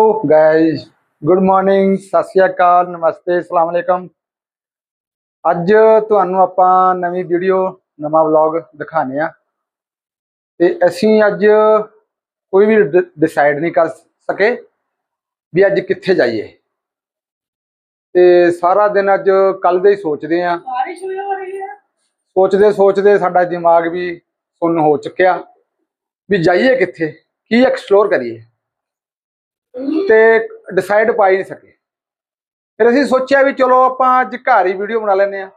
Hello guys good morning ਸਤਿ ਸ਼੍ਰੀ ਅਕਾਲ ਨਮਸਤੇ ਅਸਲਾਮ ਅਲੈਕਮ। ਅੱਜ ਤੁਹਾਨੂੰ ਆਪਾਂ ਨਵੀਂ ਵੀਡੀਓ ਨਵਾਂ ਵਲੌਗ ਦਿਖਾਣੇ ਆ ਤੇ ਅਸੀਂ ਅੱਜ ਕੋਈ ਵੀ ਡਿਸਾਈਡ ਨਹੀਂ ਕਰ ਸਕੇ ਵੀ ਅੱਜ ਕਿੱਥੇ ਜਾਈਏ। ਤੇ ਸਾਰਾ ਦਿਨ ਅੱਜ ਕੱਲ ਦੇ ਹੀ ਸੋਚਦੇ ਆ ਬਾਰਿਸ਼ ਹੋਈ ਹੋ ਰਹੀ ਹੈ। ਸੋਚਦੇ ਸੋਚਦੇ ਸਾਡਾ ਦਿਮਾਗ ਵੀ ਸੁੰਨ ਹੋ ਚੁੱਕਿਆ। ਵੀ ਜਾਈਏ ਕਿੱਥੇ? ਕੀ ਐਕਸਪਲੋਰ ਕਰੀਏ? ਤੇ ਡਿਸਾਈਡ ਪਾ ਨਹੀਂ ਸਕੇ। ਫਿਰ ਅਸੀਂ ਸੋਚਿਆ ਵੀ ਚਲੋ ਆਪਾਂ ਅੱਜ ਘਰ ਹੀ ਵੀਡੀਓ ਬਣਾ ਲੈਂਦੇ ਆ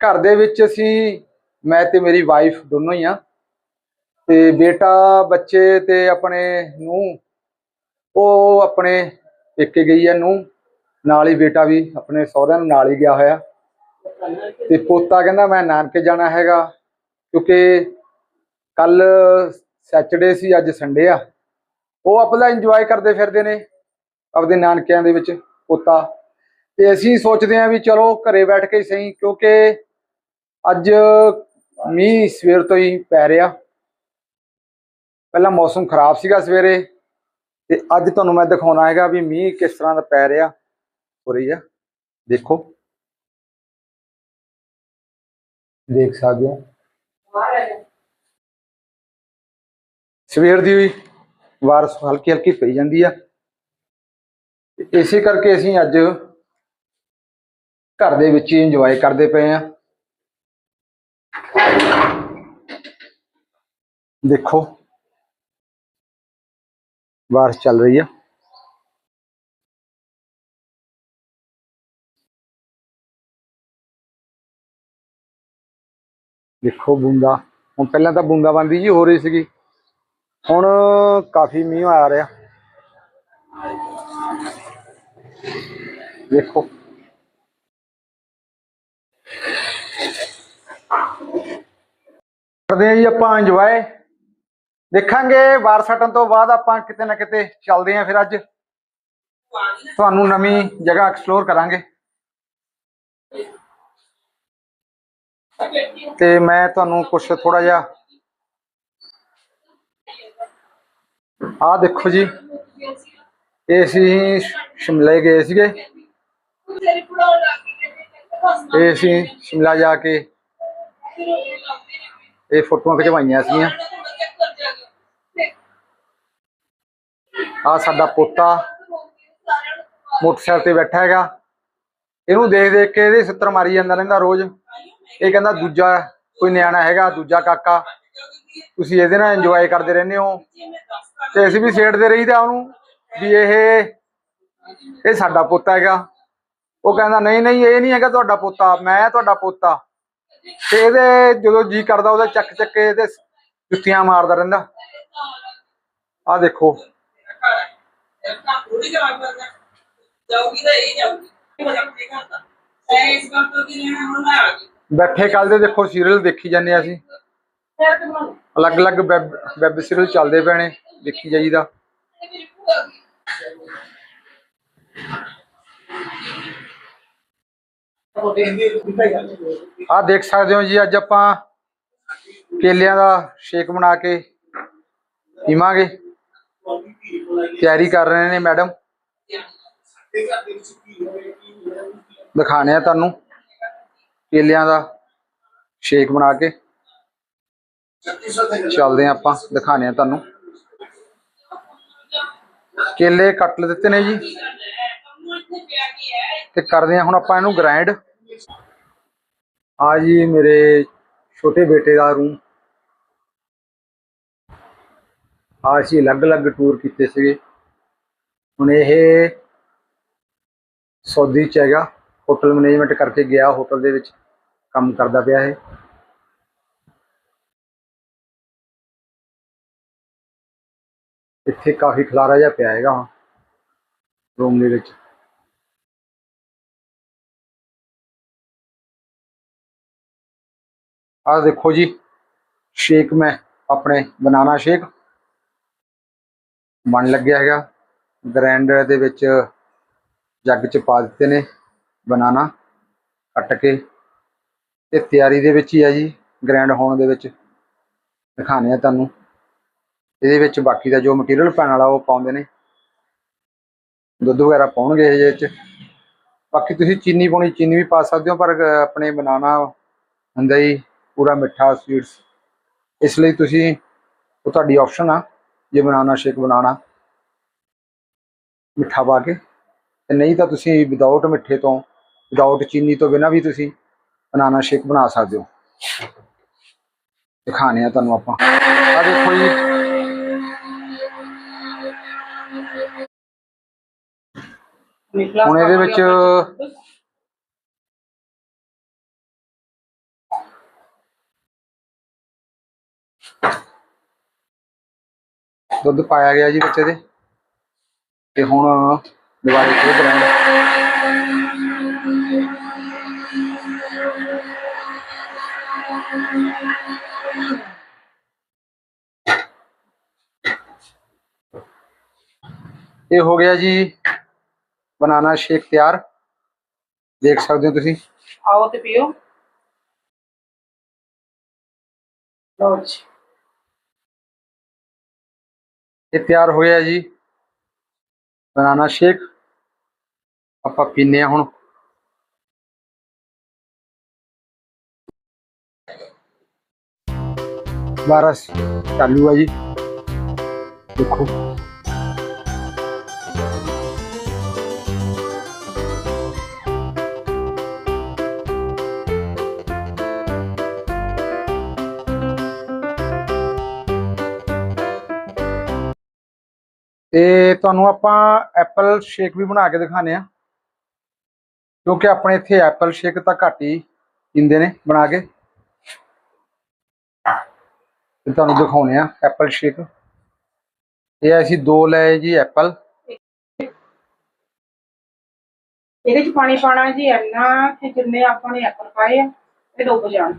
ਘਰ ਦੇ ਵਿੱਚ ਅਸੀਂ, ਮੈਂ ਤੇ ਮੇਰੀ ਵਾਈਫ ਦੋਨੋਂ ਹੀ ਆ ਤੇ ਬੇਟਾ, ਬੱਚੇ ਤੇ ਆਪਣੇ ਨੂੰ ਉਹ ਆਪਣੇ ਪੇਕੇ ਗਈ ਆ ਨੂੰ ਨਾਲ ਹੀ ਬੇਟਾ ਵੀ ਆਪਣੇ ਸਹੁਰਿਆਂ ਨੂੰ ਨਾਲ ਹੀ ਗਿਆ ਹੋਇਆ। ਤੇ ਪੋਤਾ ਕਹਿੰਦਾ ਮੈਂ ਨਾਨਕੇ ਜਾਣਾ ਹੈਗਾ, ਕਿਉਂਕਿ ਕੱਲ ਸੈਚਰਡੇ ਸੀ, ਅੱਜ ਸੰਡੇ ਆ। ਉਹ ਆਪਦਾ ਇੰਜੋਏ ਕਰਦੇ ਫਿਰਦੇ ਨੇ ਆਪਦੇ ਨਾਨਕਿਆਂ ਦੇ ਵਿੱਚ ਪੋਤਾ। ਤੇ ਅਸੀਂ ਸੋਚਦੇ ਆਂ ਵੀ ਚਲੋ ਘਰੇ ਬੈਠ ਕੇ ਸਹੀ ਕਿਉਂਕਿ ਅੱਜ ਮੀਂਹ ਸਵੇਰ ਤੋਂ ਹੀ ਪੈ ਰਿਹਾ। ਪਹਿਲਾਂ ਮੌਸਮ ਖਰਾਬ ਸੀਗਾ ਸਵੇਰੇ ਤੇ ਅੱਜ ਤੁਹਾਨੂੰ ਮੈਂ ਦਿਖਾਉਣਾ ਹੈਗਾ ਵੀ ਮੀਂਹ ਕਿਸ ਤਰ੍ਹਾਂ ਦਾ ਪੈ ਰਿਹਾ। ਹੋ ਰਹੀ ਆ। ਦੇਖੋ। ਦੇਖ ਸਕਦੇ ਹੋ। ਸਵੇਰ ਦੀ ਵੀ ਬਾਰਿਸ਼ ਹਲਕੀ ਹਲਕੀ ਪਈ ਜਾਂਦੀ ਆ। ਇਸੇ ਕਰਕੇ ਅਸੀਂ ਅੱਜ ਘਰ ਦੇ ਵਿੱਚ ਹੀ ਇੰਜੋਏ ਕਰਦੇ ਪਏ ਆ। ਦੇਖੋ ਬਾਰਿਸ਼ ਚੱਲ ਰਹੀ ਆ। ਦੇਖੋ ਬੂੰਦਾ, ਹੁਣ ਪਹਿਲਾਂ ਤਾਂ ਬੂੰਦਾਬਾਂਦੀ ਜੀ ਹੋ ਰਹੀ ਸੀਗੀ। ਹੁਣ ਕਾਫੀ ਮੀਂਹ ਆ ਰਿਹਾ। ਦੇਖੋ। ਕਰਦੇ ਹਾਂ ਜੀ ਆਪਾਂ ਇੰਜੋਏ ਦੇਖਾਂਗੇ ਵਾਰ ਹਟਣ ਤੋਂ ਬਾਅਦ ਆਪਾਂ ਕਿਤੇ ਨਾ ਕਿਤੇ ਚੱਲਦੇ ਆਂ ਫਿਰ ਅੱਜ। ਤੁਹਾਨੂੰ ਨਵੀਂ ਜਗ੍ਹਾ ਐਕਸਪਲੋਰ ਕਰਾਂਗੇ। ਤੇ ਮੈਂ ਤੁਹਾਨੂੰ ਕੁਝ ਥੋੜਾ ਜਿਹਾ ਆਹ ਦੇਖੋ ਜੀ। ਇਹ ਅਸੀਂ ਸ਼ਿਮਲੇ ਗਏ ਸੀਗੇ। ਇਹ ਅਸੀਂ ਸ਼ਿਮਲਾ ਜਾ ਕੇ ਇਹ ਫੋਟੋਆਂ ਖਿਚਵਾਈਆਂ ਸੀਗੀਆਂ। ਆ ਸਾਡਾ ਪੋਤਾ ਮੋਟਰਸਾਈਕਲ ਤੇ ਬੈਠਾ ਹੈਗਾ। ਇਹਨੂੰ ਦੇਖ ਦੇਖ ਕੇ ਇਹਦੇ ਸਿੱਤਰ ਮਾਰੀ ਜਾਂਦਾ ਰਹਿੰਦਾ ਰੋਜ਼। ਇਹ ਕਹਿੰਦਾ, ਦੂਜਾ ਕੋਈ ਨਿਆਣਾ ਹੈਗਾ, ਦੂਜਾ ਕਾਕਾ। ਤੁਸੀਂ ਇਹਦੇ ਨਾਲ ਇੰਜੋਏ ਕਰਦੇ ਰਹਿੰਦੇ ਹੋ। ਤੇ ਅਸੀਂ ਵੀ ਛੇੜਦੇ ਰਹੀਦਾ ਉਹਨੂੰ ਵੀ ਇਹ ਇਹ ਸਾਡਾ ਪੁੱਤ ਹੈਗਾ। ਉਹ ਕਹਿੰਦਾ, ਨਹੀਂ ਨਹੀਂ, ਇਹ ਨਹੀਂ ਹੈਗਾ ਤੁਹਾਡਾ ਪੋਤਾ ਮੈਂ ਤੁਹਾਡਾ ਪੋਤਾ ਤੇ ਇਹਦੇ ਜਦੋਂ ਜੀ ਕਰਦਾ, ਉਹਦਾ ਚੱਕ ਚੱਕ ਕੇ ਇਹਦੇ ਜੁੱਤੀਆਂ ਮਾਰਦਾ ਰਹਿੰਦਾ। ਆ ਦੇਖੋ। ਬੈਠੇ ਕੱਲ ਦੇ ਦੇਖੋ ਸੀਰੀਅਲ ਦੇਖੀ ਜਾਂਦੇ ਆ ਅਸੀਂ। ਅਲੱਗ-ਅਲੱਗ ਵੈਬ ਵੈਬ ਸੀਰੀਅਲ ਚੱਲਦੇ ਪਏ ਨੇ। ਦੇਖੀ ਜਾਈਦਾ ਮੇਰੀ ਆ ਦੇਖ ਸਕਦੇ ਹੋ ਜੀ, ਅੱਜ ਆਪਾਂ ਕੇਲਿਆਂ ਦਾ ਸ਼ੇਕ ਬਣਾ ਕੇ ਪੀਵਾਂਗੇ। ਤਿਆਰੀ ਕਰ ਰਹੇ ਨੇ ਮੈਡਮ। ਦਿਖਾਣੇ ਆ ਤੁਹਾਨੂੰ ਕੇਲਿਆਂ ਦਾ ਸ਼ੇਕ ਬਣਾ ਕੇ। ਚੱਲਦੇ ਆ ਆਪਾਂ, ਦਿਖਾਣੇ ਆ ਤੁਹਾਨੂੰ। ਕੇਲੇ ਕੱਟ ਦਿੱਤੇ ਨੇ ਜੀ। ਤੇ ਕਰਦੇ ਆ ਹੁਣ ਆਪਾਂ ਇਹਨੂੰ ਗ੍ਰਾਈਂਡ ਆ ਜੀ ਮੇਰੇ ਛੋਟੇ ਬੇਟੇ ਦਾ ਰੂਮ ਆ ਅਸੀਂ ਅਲੱਗ-ਅਲੱਗ ਟੂਰ ਕੀਤੇ ਸੀਗੇ। ਹੁਣ ਇਹ ਸੌਦੀ ਚ ਹੈਗਾ। ਹੋਟਲ ਮੈਨੇਜਮੈਂਟ ਕਰਕੇ ਗਿਆ ਹੋਟਲ ਦੇ ਵਿੱਚ। ਕੰਮ ਕਰਦਾ ਪਿਆ ਇਹ। ਇੱਥੇ ਕਾਫੀ ਖਲਾਰਾ ਜਿਹਾ ਪਿਆ ਹੈਗਾ ਰੂਮ ਦੇ ਵਿੱਚ। ਆਹ ਦੇਖੋ ਜੀ, ਸ਼ੇਕ ਮੈਂ ਆਪਣੇ ਬਨਾਨਾ ਸ਼ੇਕ ਬਣ ਲੱਗਿਆ ਹੈਗਾ। ਗ੍ਰੈਂਡਰ ਦੇ ਵਿੱਚ ਜੱਗ ਚ ਪਾ ਦਿੱਤੇ ਨੇ ਬਨਾਨਾ ਕੱਟ ਕੇ। ਇਹ ਤਿਆਰੀ ਦੇ ਵਿੱਚ ਹੀ ਆ ਜੀ ਗ੍ਰਾਈਂਡ ਹੋਣ ਦੇ ਵਿੱਚ। ਦਿਖਾਣੇ ਆ ਤੁਹਾਨੂੰ। ਇਹਦੇ ਵਿੱਚ ਬਾਕੀ ਦਾ ਜੋ ਮਟੀਰੀਅਲ ਪੈਣ ਵਾਲਾ ਉਹ ਪਾਉਂਦੇ ਨੇ। ਦੁੱਧ ਵਗੈਰਾ ਪਾਉਣਗੇ ਇਹਦੇ ਚ ਬਾਕੀ ਤੁਸੀਂ ਚੀਨੀ ਪਾਉਣੀ, ਚੀਨੀ ਵੀ ਪਾ ਸਕਦੇ ਹੋ, ਪਰ ਆਪਣੇ ਬਨਾਨਾ ਹੁੰਦਾ ਹੀ ਪੂਰਾ ਮਿੱਠਾ ਸਵੀਟਸ ਇਸ ਲਈ ਤੁਸੀਂ, ਉਹ ਤੁਹਾਡੀ ਆਪਸ਼ਨ ਆ, ਜੇ ਬਨਾਨਾ ਸ਼ੇਕ ਬਣਾਉਣਾ, ਮਿੱਠਾ ਪਾ ਕੇ। ਤੇ ਨਹੀਂ ਤਾਂ ਤੁਸੀਂ ਵਿਦਆਊਟ ਮਿੱਠੇ ਤੋਂ ਵਿਦਆਊਟ ਚੀਨੀ ਤੋਂ ਬਿਨਾਂ ਵੀ ਤੁਸੀਂ ਬਨਾਨਾ ਸ਼ੇਕ ਬਣਾ ਸਕਦੇ ਹੋ। ਦਿਖਾਣੇ ਆ ਤੁਹਾਨੂੰ ਆਪਾਂ। ਆ ਦੇਖੋ ਜੀ। ਹੁਣ ਇਹਦੇ ਵਿੱਚ ਦੁੱਧ ਪਾਇਆ ਗਿਆ ਜੀ ਵਿੱਚ ਇਹਦੇ ਤੇ ਹੁਣ ਦੁਬਾਰੇ ਫੇਰ ਗ੍ਰਾਈਂਡ ਇਹ ਹੋ ਗਿਆ ਜੀ ਬਨਾਨਾ ਸ਼ੇਕ ਤਿਆਰ ਦੇਖ ਸਕਦੇ ਹੋ ਤੁਸੀਂ ਆਓ ਤੇ ਪੀਓ ਲਓ ਜੀ ਇਹ ਤਿਆਰ ਹੋ ਗਿਆ ਜੀ ਬਨਾਨਾ ਸ਼ੇਕ ਆਪਾਂ ਪੀਨੇ ਆ ਹੁਣ ਬਾਰਸ ਚਾਲੂ ਆ ਜੀ। ਦੇਖੋ। ਤੇ ਤੁਹਾਨੂੰ ਆਪਾਂ ਐਪਲ ਸ਼ੇਕ ਵੀ ਬਣਾ ਕੇ ਦਿਖਾਣੇ ਆ ਕਿਉਂਕਿ ਆਪਣੇ ਇੱਥੇ ਐਪਲ ਸ਼ੇਕ ਤਾਂ ਘੱਟ ਹੀ ਪੀਂਦੇ ਨੇ ਬਣਾ ਕੇ। ਤੇ ਤੁਹਾਨੂੰ ਦਿਖਾਉਣੇ ਆ ਐਪਲ ਸ਼ੇਕ ਇਹ ਅਸੀਂ ਦੋ ਲਏ ਜੀ ਐਪਲ ਇਹਦੇ ਚ ਪਾਣੀ ਪਾਣਾ ਜੀ ਇੰਨਾ ਕਿ ਜਿੰਨੇ ਆਪਾਂ ਨੇ ਐਪਲ ਪਾਏ ਆ, ਇਹ ਡੁੱਬ ਜਾਣ।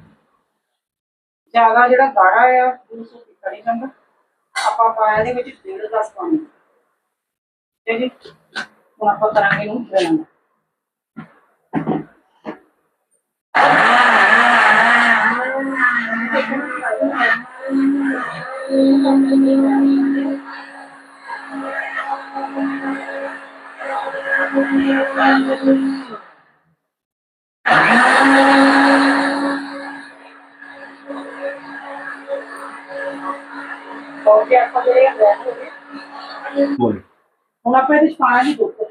ਜ਼ਿਆਦਾ ਜਿਹੜਾ ਗਾੜਾ ਆ ਉਹਨੂੰ ਸੁੱਕ ਨਹੀਂ ਜਾਂਦਾ। ਆਪਾਂ ਪਾਇਆ ਇਹਦੇ ਵਿੱਚ ਡੇਢ ਗਲਾਸ ਪਾਣੀ। ਠੀਕ ਹੈ ਜੀ। ਹੁਣ ਆਪਾਂ ਕਰਾਂਗੇ ਇਹਨੂੰ ਗਰਮ ਬੋਲੋ। ਹੁਣ ਆਪਾਂ ਇਹਦੇ ਚ ਪਾਣਾ ਦੁੱਧ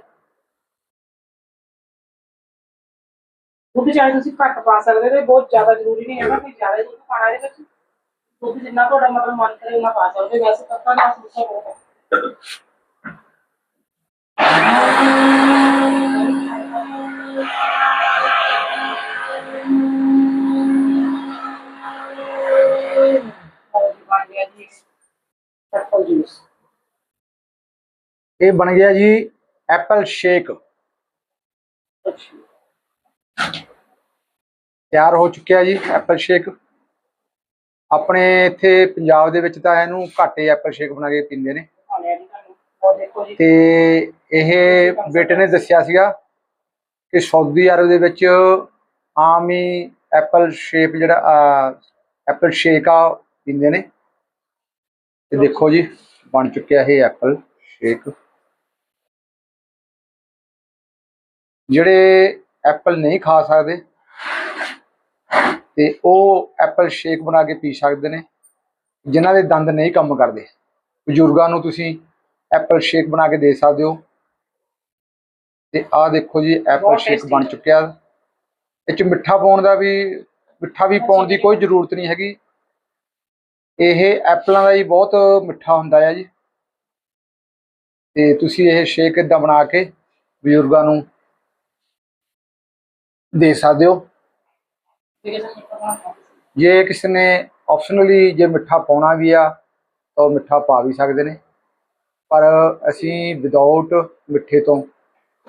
ਦੁੱਧ ਚਾਹੇ ਤੁਸੀਂ ਘੱਟ ਪਾ ਸਕਦੇ ਹੋ ਬਹੁਤ ਜ਼ਿਆਦਾ ਜ਼ਰੂਰੀ ਨਹੀਂ ਹੈਗਾ ਕਿ ਜ਼ਿਆਦਾ ਦੁੱਧ ਪਾਣਾ ਇਹਦੇ ਵਿੱਚ। ਦੁੱਧ ਜਿੰਨਾ ਤੁਹਾਡਾ ਮਤਲਬ ਮਨ ਕਰੇ ਉਹਨਾਂ ਪਾ ਸਕਦੇ ਹੋ। ਵੈਸੇ ਪੱਕਾ ਦਾ ਸੁੱਕਾ ਬਹੁਤ ਹੈ ਔਰ ਜੀ ਬਣ ਗਿਆ ਜੀ ਐਪਲ ਜੂਸ ਇਹ ਬਣ ਗਿਆ ਜੀ ਐਪਲ ਸ਼ੇਕ ਅੱਛਾ ਤਿਆਰ ਹੋ ਚੁੱਕਿਆ ਜੀ ਐਪਲ ਸ਼ੇਕ ਆਪਣੇ ਇੱਥੇ ਪੰਜਾਬ ਦੇ ਵਿੱਚ ਤਾਂ ਇਹਨੂੰ ਘਾਟੇ ਐਪਲ ਸ਼ੇਕ ਬਣਾ ਕੇ ਪੀਂਦੇ ਨੇ। ਹਾਲੇ ਤੇ ਇਹ ਬੇਟੇ ਨੇ ਦੱਸਿਆ ਸੀਗਾ ਕਿ ਸਾਊਦੀ ਅਰਬ ਦੇ ਵਿੱਚ ਆਮ ਹੀ ਐਪਲ ਸ਼ੇਪ ਜਿਹੜਾ ਐਪਲ ਸ਼ੇਕ ਆ, ਪੀਂਦੇ ਨੇ। ਤੇ ਦੇਖੋ ਜੀ, ਬਣ ਚੁੱਕਿਆ ਇਹ ਐਪਲ ਸ਼ੇਕ ਜਿਹੜੇ ਐਪਲ ਨਹੀਂ ਖਾ ਸਕਦੇ ਤੇ ਉਹ ਐਪਲ ਸ਼ੇਕ ਬਣਾ ਕੇ ਪੀ ਸਕਦੇ ਨੇ ਜਿਨ੍ਹਾਂ ਦੇ ਦੰਦ ਨਹੀਂ ਕੰਮ ਕਰਦੇ। ਬਜ਼ੁਰਗਾਂ ਨੂੰ ਤੁਸੀਂ ਐਪਲ ਸ਼ੇਕ ਬਣਾ ਕੇ ਦੇ ਸਕਦੇ ਹੋ। ਤੇ ਆਹ ਦੇਖੋ ਜੀ ਐਪਲ ਸ਼ੇਕ ਬਣ। ਚੁੱਕਿਆ। ਇਹ ਚ ਮਿੱਠਾ ਪਾਉਣ ਦਾ ਵੀ ਮਿੱਠਾ ਵੀ ਪਾਉਣ ਦੀ ਕੋਈ ਜ਼ਰੂਰਤ ਨਹੀਂ ਹੈਗੀ। ਇਹ ਐਪਲਾਂ ਦਾ ਹੀ ਬਹੁਤ ਮਿੱਠਾ ਹੁੰਦਾ ਹੈ ਜੀ। ਤੇ ਤੁਸੀਂ ਇਹ ਸ਼ੇਕ ਇਦਾਂ ਬਣਾ ਕੇ ਬਜ਼ੁਰਗਾਂ ਨੂੰ ਦੇ ਸਕਦੇ ਹੋ। ਜੇ ਕਿਸੇ ਨੇ ਆਪਸ਼ਨਲੀ ਜੇ ਮਿੱਠਾ ਪਾਉਣਾ ਵੀ ਆ ਤਾਂ ਉਹ ਮਿੱਠਾ ਪਾ ਵੀ ਸਕਦੇ ਨੇ। ਪਰ ਅਸੀਂ ਵਿਦਆਊਟ ਮਿੱਠੇ ਤੋਂ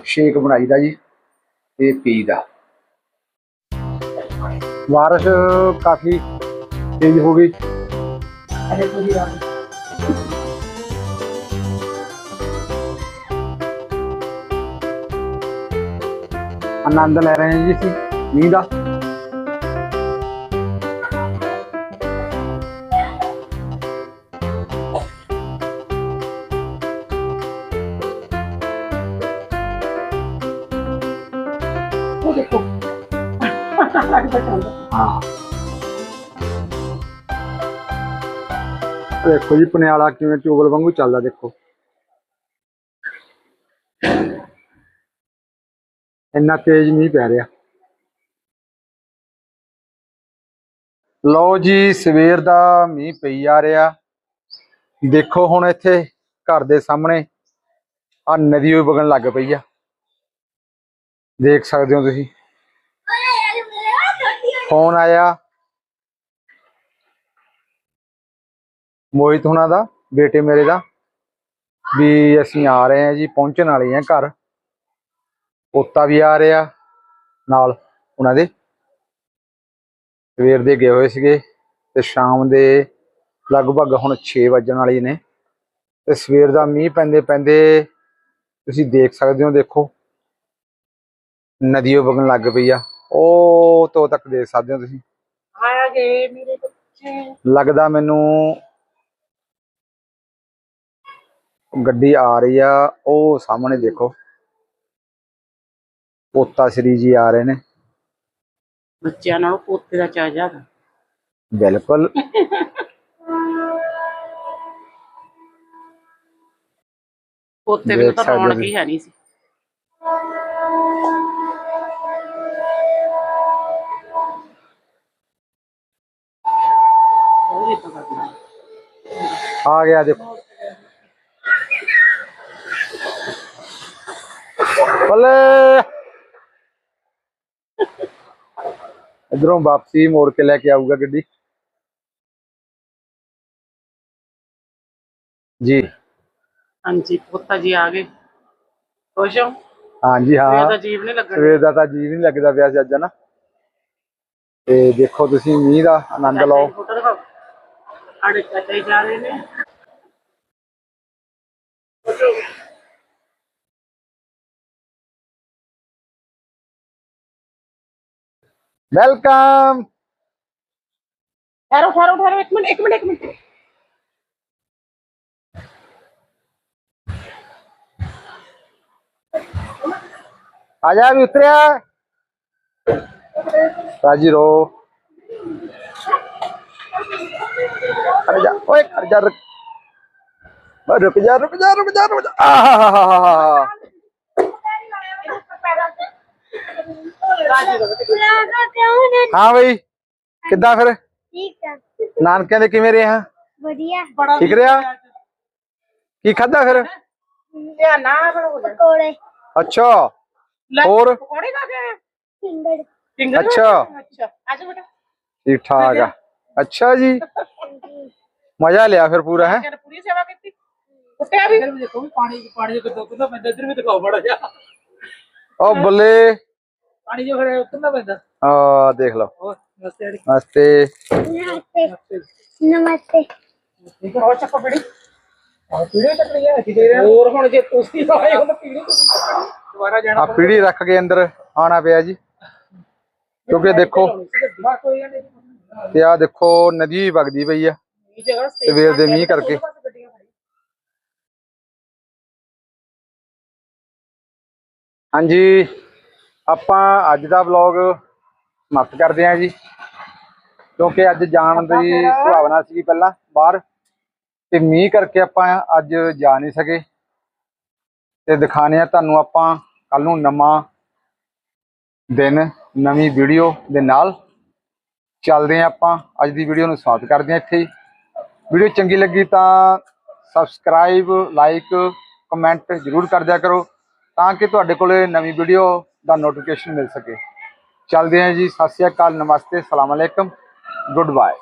ਸ਼ੇਕ ਬਣਾਈਦਾ ਜੀ ਤੇ ਪੀਦਾ ਬਾਰਿਸ਼ ਕਾਫੀ ਤੇਜ਼ ਹੋ ਗਈ। ਅਰੇ ਪੂਰੀ ਰਾਤ ਆਨੰਦ ਲੈ ਰਹੇ ਹਾਂ ਜੀ ਅਸੀਂ ਮੀਂਹ ਦਾ। ਲੱਗਦਾ ਚੰਗਾ ਹਾਂ ਦੇਖੋ ਜੀ, ਪਨਿਆਲਾ ਕਿਵੇਂ ਟਿਊਬਲ ਵਾਂਗੂ ਚੱਲਦਾ, ਦੇਖੋ। ਇੰਨਾ ਤੇਜ਼ ਮੀਂਹ ਪੈ ਰਿਹਾ। ਲਓ ਜੀ, ਸਵੇਰ ਦਾ ਮੀਂਹ ਪਈ ਆ ਰਿਹਾ। ਦੇਖੋ ਹੁਣ ਇੱਥੇ ਘਰ ਦੇ ਸਾਹਮਣੇ ਆ ਨਦੀ ਵੀ ਵਗਣ ਲੱਗ ਪਈ ਆ। ਦੇਖ ਸਕਦੇ ਹੋ ਤੁਸੀਂ। ਫੋਨ ਆਇਆ। ਮੋਹਿਤ ਹੁਣਾਂ ਦਾ, ਬੇਟੇ ਮੇਰੇ ਦਾ, ਵੀ ਅਸੀਂ ਆ ਰਹੇ ਹਾਂ ਜੀ, ਪਹੁੰਚਣ ਵਾਲੇ ਹਾਂ ਘਰ। ਪੋਤਾ ਵੀ ਆ ਰਿਹਾ ਨਾਲ ਉਹਨਾਂ ਦੇ। ਸਵੇਰ ਦੇ ਗਏ ਹੋਏ ਸੀਗੇ ਤੇ ਸ਼ਾਮ ਦੇ ਲਗਭਗ ਹੁਣ 6 ਵੱਜਣ ਵਾਲੇ ਨੇ। ਤੇ ਸਵੇਰ ਦਾ ਮੀਂਹ ਪੈਂਦੇ ਪੈਂਦੇ ਤੁਸੀਂ ਦੇਖ ਸਕਦੇ ਹੋ ਦੇਖੋ ਨਦੀ ਵਗਣ ਲੱਗ ਪਈ ਆ। ਉਹ ਤੋਂ ਤੱਕ ਦੇਖ ਸਕਦੇ ਹੋ ਤੁਸੀਂ। ਆ ਗਏ ਮੇਰੇ ਬੱਚੇ। ਲੱਗਦਾ ਮੈਨੂੰ ਗੱਡੀ ਆ ਰਹੀ ਆ ਉਹ ਸਾਹਮਣੇ ਦੇਖੋ। ਪੋਤਾ ਸ੍ਰੀ ਜੀ ਆ ਰਹੇ ਨੇ। ਬੱਚਿਆਂ ਨਾਲ ਪੋਤੇ ਦਾ ਚਾਹ ਜ਼ਿਆਦਾ। ਬਿਲਕੁਲ। ਪੋਤੇ ਵੀ ਤਾਂ ਰੌਣਕ। ਹੀ ਹੈ ਨਹੀਂ ਸੀ। ਆ ਗਿਆ ਦੇਖੋ। ਬੱਲੇ। ਇਧਰੋਂ ਵਾਪਸੀ ਮੋੜ ਕੇ ਲੈ ਕੇ ਆਊਗਾ ਗੱਡੀ। ਜੀ। ਹਾਂਜੀ ਪੋਤਾ ਜੀ ਆ ਗਏ। ਖੁਸ਼ ਹੋ? ਹਾਂਜੀ ਹਾਂ। ਤਾਂ ਜੀਵ ਨਹੀਂ ਲੱਗਣ ਸਵੇਰ ਦਾ ਤਾਂ ਜੀ ਨਹੀਂ ਲੱਗਦਾ ਪਿਆ ਸੀ ਅੱਜ ਨਾ ਤੇ ਦੇਖੋ ਤੁਸੀਂ ਮੀਂਹ ਦਾ ਆਨੰਦ ਲਓ। ਆੜੇ ਹੀ ਜਾ ਰਹੇ ਨੇ। ਵੈਲਕਮ ਠਹਿਰੋ ਠਹਿਰੋ ਠਹਿਰੋ ਇੱਕ ਮਿੰਟ ਇੱਕ ਮਿੰਟ ਇੱਕ ਮਿੰਟ। ਆ ਜਾ ਵੀ ਉਤਰਿਆ। ਰਾਜੀ ਰੋ ਅਰੇ ਜਾ ਓਏ ਕਰ ਜਾ ਰੁਕ ਓਏ ਰੁਕ ਜਾ ਰੁਕ ਜਾ ਰੁਕ ਜਾ ਰੁਕ ਜਾ ਆਹਾਹਾਹਾ ਹਾਂ ਬਈ ਕਿੱਦਾਂ ਫਿਰ ਠੀਕ ਆ ਨਾਨਕਿਆਂ ਦੇ ਕਿਵੇਂ ਰਿਹਾ ਵਧੀਆ ਠੀਕ ਰਿਹਾ ਕੀ ਖਾਦਾ ਫਿਰ ਧਿਆਨ ਨਾਲ ਕਰੋ ਪਕੌੜੇ ਅੱਛਾ ਹੋਰ ਪਕੌੜੇ ਖਾ ਕੇ ਆਏ? ਸਿੰਗੜ ਫਿੰਗਰ ਅੱਛਾ। ਅੱਛਾ ਆਜੋ ਬੇਟਾ ਠੀਕ ਠਾਕ ਆ ਅੱਛਾ ਜੀ ਮਜ਼ਾ ਲਿਆ ਫਿਰ ਪੂਰਾ ਹੈ ਕਹਿੰਦੇ ਪੂਰੀ ਸੇਵਾ ਕੀਤੀ ਕੁੱਟਿਆ ਵੀ ਦੇਖੋ ਵੀ ਪਾਣੀ ਪਾਣੀ ਦੇ ਕਿਦੋਂ ਪੈਂਦਾ ਇੱਧਰ ਵੀ ਦਿਖਾਓ ਬੜਾ ਜਿਹਾ ਓ ਬੱਲੇ ਪਾਣੀ ਜੋ ਫਿਰ ਉਤਰਨਾ ਪੈਂਦਾ ਆ ਦੇਖ ਲਓ ਹੋਰ ਨਸਤੇ ਵਾਲੀ ਨਮਸਤੇ ਨਮਸਤੇ ਨਮਸਤੇ ਠੀਕ ਹੈ ਹੋਰ ਚੱਕੋ ਬੜੀ ਆ ਪੀੜੇ ਚੱਕਣੀ ਹੈ ਕਿਤੇ ਹੋਰ ਹੁਣ ਜੇ ਤੁਸੀਂ ਆਏ ਹੋ ਤਾਂ ਪੀੜੀ ਤੁਸੀਂ ਚੱਕਣੀ ਦੁਬਾਰਾ ਜਾਣਾ ਆ ਪੀੜੀ ਰੱਖ ਕੇ ਅੰਦਰ ਆਣਾ ਪਿਆ ਜੀ ਕਿਉਂਕਿ ਦੇਖੋ ਦਿਮਾਗ ਕੋਈ ਨਹੀਂ ਤੇ ਆ ਦੇਖੋ ਨਦੀ ਵਗਦੀ ਪਈ ਆ। ਸਵੇਰ ਦੇ ਮੀਂਹ ਕਰਕੇ। ਹਾਂਜੀ ਆਪਾਂ ਅੱਜ ਦਾ ਵਲੌਗ ਸਮਾਪਤ ਕਰਦੇ ਹਾਂ ਜੀ ਕਿਉਂਕਿ ਅੱਜ ਜਾਣ ਦੀ ਸੁਭਾਵਨਾ ਸੀ ਪਹਿਲਾਂ ਬਾਹਰ ਤੇ ਮੀਂਹ ਕਰਕੇ ਆਪਾਂ ਅੱਜ ਜਾ ਨਹੀਂ ਸਕੇ। ਤੇ ਦਿਖਾਣੇ ਆ ਤੁਹਾਨੂੰ ਆਪਾਂ ਕੱਲ ਨੂੰ ਨਵਾਂ ਦਿਨ ਨਵੀਂ ਵੀਡੀਓ ਦੇ ਨਾਲ। ਚੱਲਦੇ ਹਾਂ ਆਪਾਂ। ਅੱਜ ਦੀ ਵੀਡੀਓ ਨੂੰ ਸਮਾਪਤ ਕਰਦੇ ਹਾਂ ਇੱਥੇ ਵੀਡੀਓ ਚੰਗੀ ਲੱਗੀ ਤਾਂ ਸਬਸਕ੍ਰਾਈਬ ਲਾਈਕ ਕਮੈਂਟ ਜ਼ਰੂਰ ਕਰ ਦਿਆ ਕਰੋ ਤਾਂ ਕਿ ਤੁਹਾਡੇ ਕੋਲੇ ਨਵੀਂ ਵੀਡੀਓ ਦਾ ਨੋਟੀਫਿਕੇਸ਼ਨ ਮਿਲ ਸਕੇ। ਚੱਲਦੇ ਹਾਂ ਜੀ। ਸਤਿ ਸ਼੍ਰੀ ਅਕਾਲ, ਨਮਸਤੇ, ਸਲਾਮ ਅਲੈਕਮ, ਗੁੱਡ ਬਾਏ।